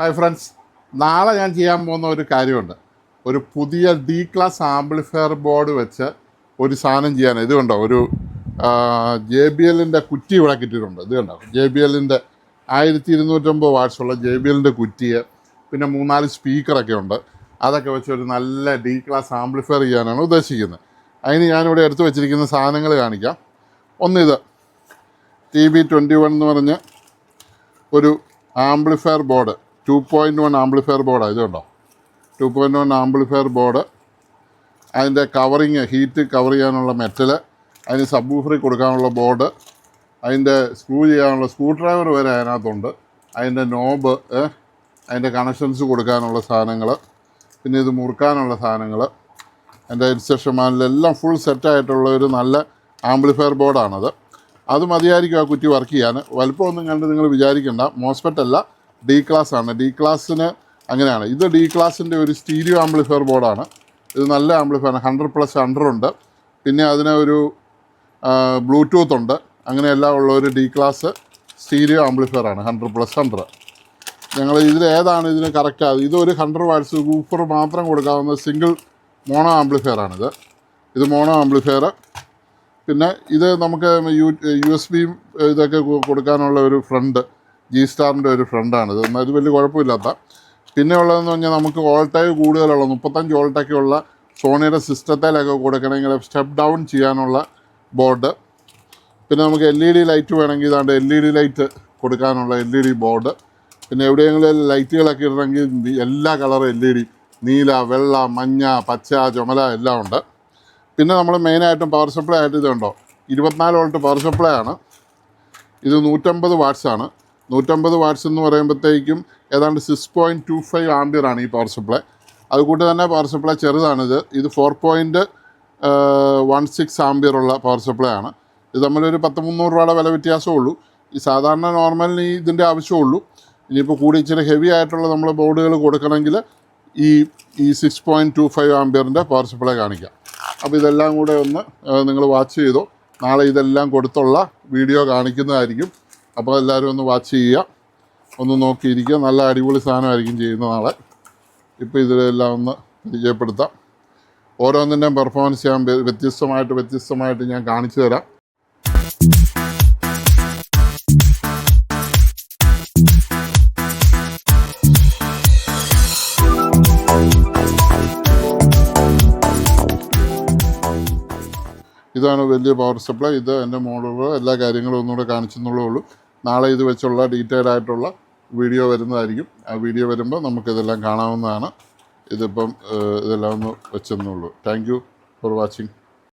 Hi friends നാളെ ഞാൻ ചെയ്യാൻ പോകുന്ന ഒരു കാര്യമുണ്ട്. ഒരു പുതിയ ഡി ക്ലാസ് ആംപ്ലിഫയർ ബോർഡ് വെച്ച് ഒരു സാധനം ചെയ്യാൻ ഇത് കണ്ടോ? ഒരു ജെ ബി എല്ലിന്റെ കുറ്റി ഇവിടെ കിട്ടിയിട്ടുണ്ട്. ഇത് കണ്ടോ? ജെ ബി എല്ലിന്റെ ആയിരത്തി ഇരുന്നൂറ്റമ്പത് വാട്സുള്ള ജെ ബി എല്ലിന്റെ കുറ്റിയെ പിന്നെ മൂന്നാൽ സ്പീക്കറൊക്കെ ഉണ്ട്. അതൊക്കെ വെച്ച് ഒരു നല്ല ഡി ക്ലാസ് ആംപ്ലിഫയർ ചെയ്യാനാണ് ഉദ്ദേശിക്കുന്നത്. അതിന് ഞാനിവിടെ എടുത്തു വെച്ചിരിക്കുന്ന സാധനങ്ങൾ കാണിക്കാം. ഒന്നിത് ടി ബി ട്വന്റി വൺ എന്ന് പറഞ്ഞ് ഒരു amplifier board two point one amplifier ബോർഡാണ് ഇതുണ്ടോ? Two point one amplifier board അതിന്റെ കവറിങ് ഹീറ്റ് കവർ ചെയ്യാനുള്ള മെറ്റൽ അതിന് സബ്ബൂഫറി കൊടുക്കാനുള്ള ബോർഡ് അതിന്റെ സ്ക്രൂ ചെയ്യാനുള്ള സ്ക്രൂ ഡ്രൈവർ വരെ അതിനകത്തുണ്ട്. അതിന്റെ നോബ് അതിന്റെ കണക്ഷൻസ് കൊടുക്കാനുള്ള സാധനങ്ങൾ പിന്നെ ഇത് മുറുക്കാനുള്ള സാധനങ്ങൾ എന്റെ ഇൻസ്ട്രക്ഷൻ മാനിലെല്ലാം ഫുൾ സെറ്റായിട്ടുള്ള ഒരു നല്ല ആംപ്ലിഫയർ ബോർഡാണത് അത് മതിയായിരിക്കും ആ കുറ്റി വർക്ക് ചെയ്യാൻ. വലുപ്പമൊന്നും കണ്ട് നിങ്ങൾ വിചാരിക്കേണ്ട. മോസ്ഫെറ്റ് അല്ല. ഡി ക്ലാസ് ആണ്. ഡി ക്ലാസ്സിന് അങ്ങനെയാണ്. ഇത് ഡി ക്ലാസ്സിന്റെ ഒരു സ്റ്റീരിയോ ആംപ്ലിഫയർ ബോർഡാണ്. ഇത് നല്ല ആംപ്ലിഫയർ ആണ്. ഹൺഡ്രഡ് പ്ലസ് ഹൺഡ്രഡ് ഉണ്ട്. പിന്നെ അതിന് ഒരു ബ്ലൂടൂത്ത് ഉണ്ട്. അങ്ങനെയെല്ലാം ഉള്ള ഒരു ഡി ക്ലാസ് സ്റ്റീരിയോ ആംപ്ലിഫയർ ആണ്. Hundred plus hundred. ഞങ്ങൾ ഇതിൽ ഏതാണ് ഇതിന് ഇത് ഇതൊരു ഹൺഡ്രഡ് വാട്സ് ഊഫർ മാത്രം കൊടുക്കാവുന്ന സിംഗിൾ മോണോ ആംപ്ലിഫയർ ആണിത്. ഇത് മോണോ ആംപ്ലിഫയർ പിന്നെ ഇത് നമുക്ക് യു യു എസ് ബി ഇതൊക്കെ കൊടുക്കാനുള്ള ഒരു ഫ്രണ്ട്. ജി സ്റ്റാറിന്റെ ഒരു ഫ്രണ്ടാണ് ഇത് എന്നാൽ ഇത് വലിയ കുഴപ്പമില്ലാത്ത. പിന്നെ ഉള്ളതെന്ന് പറഞ്ഞാൽ നമുക്ക് ഓൾട്ടായി കൂടുതലുള്ള മുപ്പത്തഞ്ച് ഓൾട്ടൊക്കെ ഉള്ള സോണിയുടെ സിസ്റ്റത്തിലൊക്കെ കൊടുക്കണമെങ്കിൽ സ്റ്റെപ്പ് ഡൗൺ ചെയ്യാനുള്ള ബോർഡ് പിന്നെ നമുക്ക് എൽ ഇ ഡി ലൈറ്റ് വേണമെങ്കിൽ ഇതാണ്ട് എൽ ഇ ഡി ലൈറ്റ് കൊടുക്കാനുള്ള എൽ ഇ ഡി ബോർഡ് പിന്നെ എവിടെയെങ്കിലും ലൈറ്റുകളൊക്കെ ഇടണമെങ്കിൽ എല്ലാ കളറും എൽ ഇ ഡി നീല വെള്ള മഞ്ഞ പച്ച ചുമല എല്ലാം ഉണ്ട്. പിന്നെ നമ്മൾ മെയിനായിട്ടും പവർ സപ്ലൈ ആയിട്ട് ഇതുണ്ടോ? ഇരുപത്തിനാല് വോൾട്ട് പവർ സപ്ലൈ ആണ്. ഇത് നൂറ്റമ്പത് വാട്ട്സാണ് നൂറ്റമ്പത് വാട്ട്സ് എന്ന് പറയുമ്പോഴത്തേക്കും ഏതാണ്ട് six point two five ampere ആണ് ഈ പവർ സപ്ലൈ അതുകൂട്ട് തന്നെ പവർ സപ്ലൈ ചെറുതാണിത്. ഇത് four point one six ampere ഉള്ള പവർ സപ്ലൈ ആണ്. ഇത് തമ്മിലൊരു പത്ത് മുന്നൂറ് രൂപയുടെ വില വ്യത്യാസമേ ഉള്ളൂ. ഈ സാധാരണ നോർമലിന് ഇതിന്റെ ആവശ്യമുള്ളൂ ഇനിയിപ്പോൾ കൂടി ഇച്ചിരി ഹെവി ആയിട്ടുള്ള നമ്മൾ ബോർഡുകൾ കൊടുക്കണമെങ്കിൽ ഈ ഈ സിക്സ് പോയിന്റ് ടു ഫൈവ് ആംബിയറിന്റെ പവർ സപ്ലൈ കാണിക്കാം. അപ്പോൾ ഇതെല്ലാം കൂടെ ഒന്ന് നിങ്ങൾ വാച്ച് ചെയ്തോ. നാളെ ഇതെല്ലാം കൊടുത്തുള്ള വീഡിയോ കാണിക്കുന്നതായിരിക്കും. അപ്പോൾ എല്ലാവരും ഒന്ന് വാച്ച് ചെയ്യുക. ഒന്ന് നോക്കിയിരിക്കുക. നല്ല അടിപൊളി സാധനമായിരിക്കും ചെയ്യുന്ന നാളെ. ഇപ്പോൾ ഇതിലെല്ലാം ഒന്ന് പരിചയപ്പെടുത്താം. ഓരോന്നിന്റെയും പെർഫോമൻസ് ഞാൻ വ്യ- വ്യത്യസ്തമായിട്ട് വ്യത്യസ്തമായിട്ട് ഞാൻ കാണിച്ചു തരാം. ഇതാണ് വലിയ പവർ സപ്ലൈ ഇത് എന്റെ മോഡലുകൾ എല്ലാ കാര്യങ്ങളും ഒന്നുകൂടെ കാണിച്ചെന്നുള്ളേ നാളെ ഇത് വെച്ചുള്ള ഡീറ്റെയിൽഡ് ആയിട്ടുള്ള വീഡിയോ വരുന്നതായിരിക്കും. ആ വീഡിയോ വരുമ്പോൾ നമുക്കിതെല്ലാം കാണാവുന്നതാണ്. ഇതിപ്പം ഇതെല്ലാം ഒന്ന് വെച്ചെന്നുള്ളൂ താങ്ക് യു ഫോർ വാച്ചിങ്